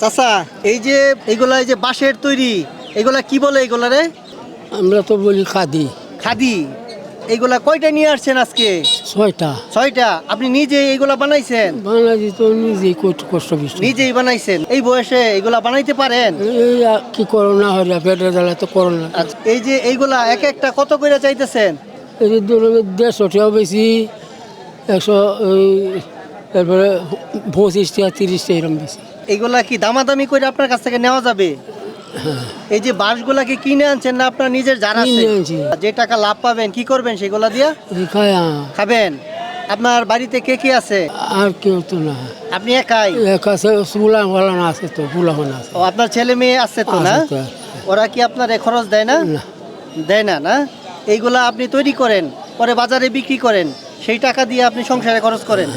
চাচা এই যে এইগুলা এই যে বাঁশের তৈরি এগুলা কি বলে এগুলা রে? আমরা তো বলি খাদি। খাদি। এইগুলা কয়টা নিয়ে আসছেন আজকে? ছয়টা। ছয়টা। আপনি নিজে এইগুলা বানাইছেন? বাংলাদেশ তো নিজেই কষ্ট কষ্ট বেশি নিজেই বানাইছেন। এই বয়সে এইগুলা বানাইতে পারেন? এই কি করোনা হলে পেটের জ্বালা তো করোনা। আচ্ছা, এই যে এইগুলা এক একটা কত করে চাইতেছেন? এই যে ধরুন দেড়শোটাও বেশি একশো তারপরে পঁচিশটা তিরিশটা এরকম বেশি। এইগুলা কি দামাদামি করে আপনার কাছ থেকে নেওয়া যাবে? এই যে বাঁশগুলাকে কিনে আনছেন না আপনার নিজের আছে? যে টাকা লাভ পাবেন কি করবেন সেগুলা দিয়া? খাবেন? আপনার বাড়িতে কে কে আছে? আর কেউ তো না। আপনি একাই? এক আছে ফুলা ফলানো আছে তো ফুলা আছে। ও আপনার ছেলে মেয়ে আছে তো না? ওরা কি আপনার খরচ দেয় না? না। দেয় না না? এইগুলা আপনি তৈরি করেন পরে বাজারে বিক্রি করেন সেই টাকা দিয়ে আপনি সংসারে খরচ করেন।